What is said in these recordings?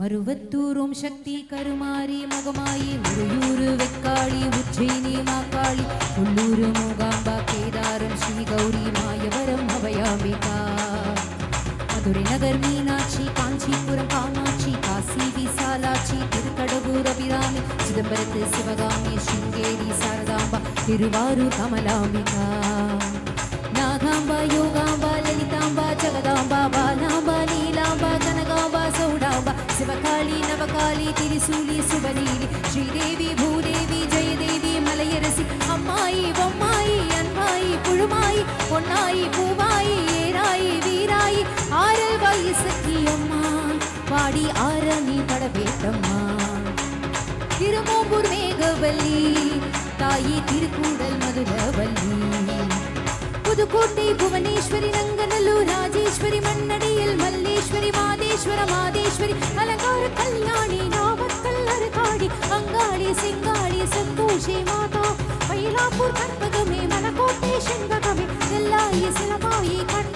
மருவத்தூரும் சக்தி கருமாரி முகமாயி உறையூரு வெக்காளி உச்சைனி மாக்காளி. உள்ளூரு மூகாம்பா கேதாரம் ஸ்ரீ கௌரி மாயவரம் அபயாம்பிகா. மதுரை நகர் மீனாட்சி காஞ்சிபுரம் காமாட்சி காசி விசாலாட்சி திருக்கடவுர் அபிராமி சிதம்பரத்து சிவகாமி சிங்கேரி சாரதாம்பா திருவாரூர் கமலாம்பிகா. நாகாம்பா யோகாம்பா லலிதாம்பா ஜகதாம்பா பாலாம்பா நீலாம்பா கனக சிவகாளி நவகாளி திரிசூலி சுபலீலி ஸ்ரீதேவி பூதேவி ஜெயதேவி மலையரசி அம்மாயி பொம்மாயி அன்பாயி புழுமாயி பொன்னாயி பூவாயி ஏராயி வீராயி ஆரல் வாயி அம்மா. பாடி ஆரணி படவேட்டம்மா. திருமோம்பூர் மேகவல்லி தாயி திருக்கூடல் மதுரவல்லி. புதுக்கோட்டை புவனேஸ்வரி நங்க மாதேஸ்வர மாதேஸ்வரி அலங்கார கல்யாணி நாமக்கல் அருகாடி அங்காளி சிங்காளி சந்தோஷி மாதா மயிலாப்பூர் கற்பகமே மலக்கோட்டை செண்பகமே எல்லாயி சிலமாயி கண்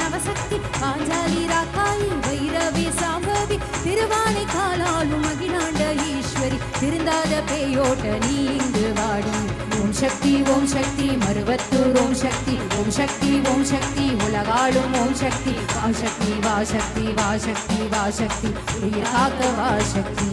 நவசக்தி பாஞ்சாலி ராக்காயி வைரவி சாம்பவி திருவானை காலாலும் மகிழாண்ட ஈஸ்வரி திருந்தாத பேயோட்ட நீ இங்கு வாடி ஓம் சக்தி ஓம் சக்தி மருவத்தூர் ஓம் சக்தி ஓம் சக்தி ஓம் சக்தி உலகாளும் ஓம் சக்தி வாசக்தி வாசக்தி வாசக்தி வாசக்தி வா சக்தி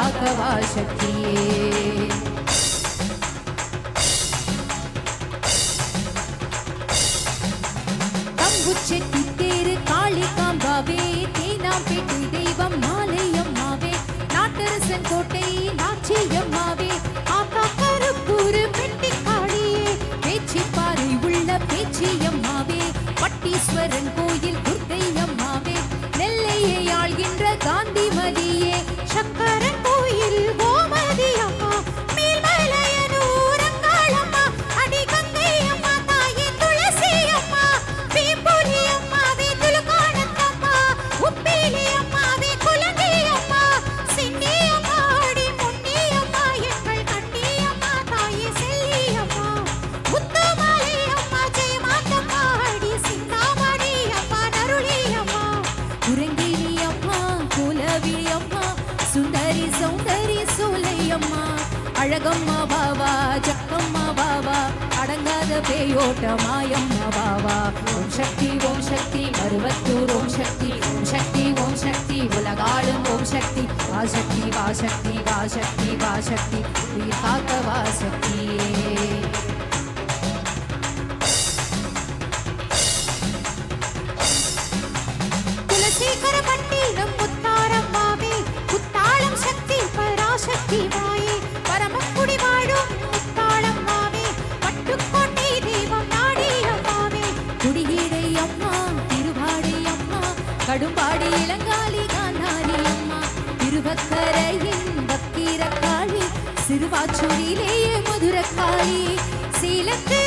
உயிர் காக்க வா சக்தியே தம்புச்செட்டி அழகம்மா பாவா சக்கம்மா பாவா அடங்காத பேயோட்ட மாயம்மா பாவா. ஓம் சக்தி ஓம் சக்தி மருவத்தூர் ஓம் சக்தி ஓம் சக்தி ஓம் சக்தி உலகாளும் ஓம் சக்தி. வாசக்தி வாசக்தி வாசக்தி வாசக்தி உயிர் காக்க வாசக்தியே கடும்பாடி இளங்காலி காந்தாரி அம்மா. திருவக்கரையின் வக்கீரக்காளி சிறுவாச்சூரிலேயே மதுரக்காளி. சேலத்து